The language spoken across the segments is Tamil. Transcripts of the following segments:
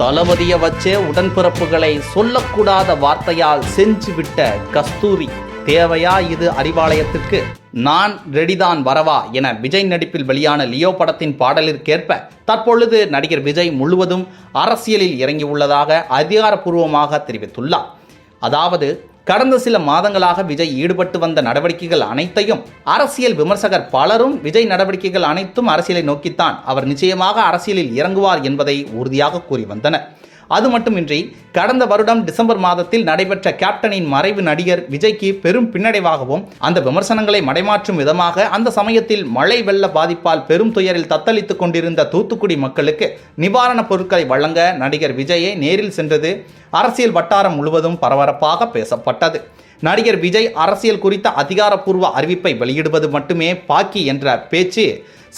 தளபதிய வச்சே உடன்பிறப்புகளை சொல்லக்கூடாத வார்த்தையால் செஞ்சுவிட்ட கஸ்தூரி. தேவையா இது அறிவாலயத்திற்கு? நான் ரெடிதான் வரவா என விஜய் நடிப்பில் வெளியான லியோ படத்தின் பாடலிற்கேற்ப தற்பொழுது நடிகர் விஜய் முழுவதும் அரசியலில் இறங்கியுள்ளதாக அதிகாரப்பூர்வமாக தெரிவித்துள்ளார். அதாவது கடந்த சில மாதங்களாக விஜய் ஈடுபட்டு வந்த நடவடிக்கைகள் அனைத்தையும் அரசியல் விமர்சகர் பலரும் விஜய் நடவடிக்கைகள் அனைத்தும் அரசியலை நோக்கித்தான். அவர் நிச்சயமாக அரசியலில் இறங்குவார் என்பதை உறுதியாக கூறி வந்தனர். அது மட்டுமின்றி கடந்த வருடம் டிசம்பர் மாதத்தில் நடைபெற்ற கேப்டனின் மறைவு நடிகர் விஜய்க்கு பெரும் பின்னடைவாகவும் அந்த விமர்சனங்களை மடைமாற்றும் விதமாக அந்த சமயத்தில் மழை வெள்ள பாதிப்பால் பெரும் துயரில் தத்தளித்துக் கொண்டிருந்த தூத்துக்குடி மக்களுக்கு நிவாரணப் பொருட்களை வழங்க நடிகர் விஜயை நேரில் சென்றது. அரசியல் வட்டாரம் முழுவதும் பரபரப்பாக பேசப்பட்டது. நடிகர் விஜய் அரசியல் குறித்த அதிகாரப்பூர்வ அறிவிப்பை வெளியிடுவது மட்டுமே பாக்கி என்ற பேச்சு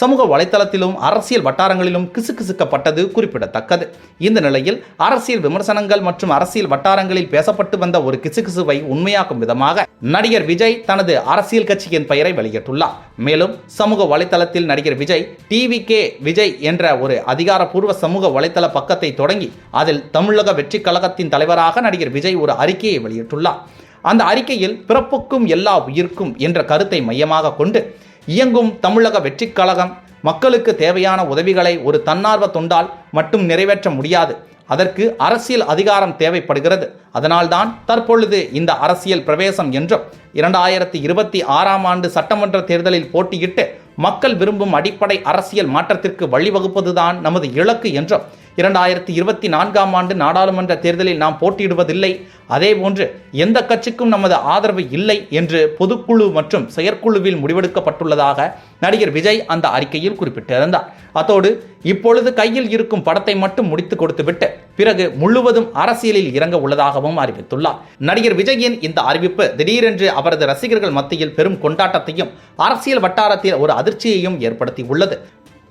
சமூக வலைத்தளத்திலும் அரசியல் வட்டாரங்களிலும் கிசுகிசுக்கப்பட்டது குறிப்பிடத்தக்கது. இந்த நிலையில் அரசியல் விமர்சனங்கள் மற்றும் அரசியல் வட்டாரங்களில் பேசப்பட்டு வந்த ஒரு கிசுகிசுவை உண்மையாக்கும் விதமாக நடிகர் விஜய் தனது அரசியல் கட்சியின் பெயரை வெளியிட்டுள்ளார். மேலும் சமூக வலைத்தளத்தில் நடிகர் விஜய் டிவி கே விஜய் என்ற ஒரு அதிகாரப்பூர்வ சமூக வலைத்தள பக்கத்தை தொடங்கி அதில் தமிழக வெற்றி கழகத்தின் தலைவராக நடிகர் விஜய் ஒரு அறிக்கையை வெளியிட்டுள்ளார். அந்த அறிக்கையில் பிறப்புக்கும் எல்லா உயிர்க்கும் என்ற கருத்தை மையமாக கொண்டு இயங்கும் தமிழக வெற்றிக் கழகம் மக்களுக்கு தேவையான உதவிகளை ஒரு தன்னார்வ தொண்டால் மட்டும் நிறைவேற்ற முடியாது. அதற்கு அரசியல் அதிகாரம் தேவைப்படுகிறது. அதனால்தான் தற்பொழுது இந்த அரசியல் பிரவேசம் என்றும் இரண்டாயிரத்தி இருபத்தி ஆறாம் ஆண்டு சட்டமன்ற தேர்தலில் போட்டியிட்டு மக்கள் விரும்பும் அடிப்படை அரசியல் மாற்றத்திற்கு வழிவகுப்பதுதான் நமது இலக்கு என்றும் இரண்டாயிரத்தி இருபத்தி நான்காம் ஆண்டு நாடாளுமன்ற தேர்தலில் நாம் போட்டியிடுவதில்லை. அதேபோன்று எந்த கட்சிக்கும் நமது ஆதரவு இல்லை என்று பொதுக்குழு மற்றும் செயற்குழுவில் முடிவெடுக்கப்பட்டுள்ளதாக நடிகர் விஜய் அந்த அறிக்கையில் குறிப்பிட்டிருந்தார். அத்தோடு இப்பொழுது கையில் இருக்கும் படத்தை மட்டும் முடித்து கொடுத்துவிட்டு பிறகு முழுவதும் அரசியலில் இறங்க உள்ளதாகவும் அறிவித்துள்ளார். நடிகர் விஜயின் இந்த அறிவிப்பு திடீரென்று அவரது ரசிகர்கள் மத்தியில் பெரும் கொண்டாட்டத்தையும் அரசியல் வட்டாரத்தில் ஒரு அதிர்ச்சியையும் ஏற்படுத்தி உள்ளது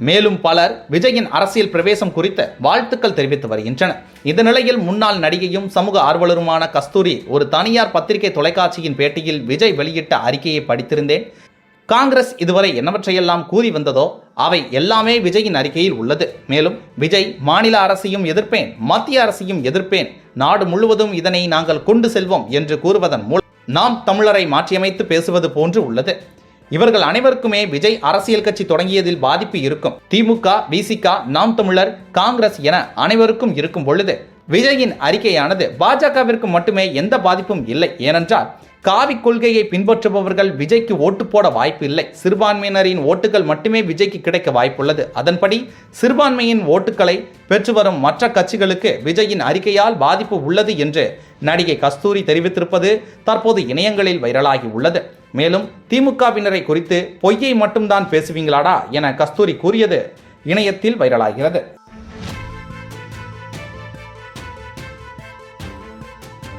மேலும் பலர் விஜயின் அரசியல் பிரவேசம் குறித்து வாழ்த்துக்கள் தெரிவித்து வருகின்றனர். இந்த நிலையில் முன்னாள் நடிகையும் சமூக ஆர்வலருமான கஸ்தூரி ஒரு தனியார் பத்திரிகை தொலைக்காட்சியின் பேட்டியில் விஜய் வெளியிட்ட அறிக்கையை படித்திருந்தேன். காங்கிரஸ் இதுவரை என்னவற்றையெல்லாம் கூறி வந்ததோ அவை எல்லாமே விஜயின் அறிக்கையில் உள்ளது. மேலும் விஜய் மாநில அரசையும் எதிர்ப்பேன் மத்திய அரசையும் எதிர்ப்பேன். நாடு முழுவதும் இதனை நாங்கள் கொண்டு செல்வோம் என்று கூறுவதன் மூலம் நாம் தமிழரை மாற்றியமைத்து பேசுவது போன்று உள்ளது. இவர்கள் அனைவருக்குமே விஜய் அரசியல் கட்சி தொடங்கியதில் பாதிப்பு இருக்கும். திமுக விசிக நாம் தமிழர் காங்கிரஸ் என அனைவருக்கும் இருக்கும் பொழுது விஜயின் அறிக்கையானது பாஜகவிற்கு மட்டுமே எந்த பாதிப்பும் இல்லை. ஏனென்றால் காவி கொள்கையை பின்பற்றுபவர்கள் விஜய்க்கு ஓட்டு போட வாய்ப்பு இல்லை சிறுபான்மையினரின் ஓட்டுகள் மட்டுமே விஜய்க்கு கிடைக்க வாய்ப்புள்ளது. அதன்படி சிறுபான்மையின் ஓட்டுகளை பெற்று வரும் மற்ற கட்சிகளுக்கு விஜயின் அறிக்கையால் பாதிப்பு உள்ளது என்று நடிகை கஸ்தூரி தெரிவித்திருப்பது தற்போது இணையங்களில் வைரலாகி உள்ளது. மேலும் திமுகவினரை குறித்து பொய்யை மட்டும்தான் பேசுவீங்களாடா என கஸ்தூரி கூறியது இணையத்தில் வைரலாகிறது.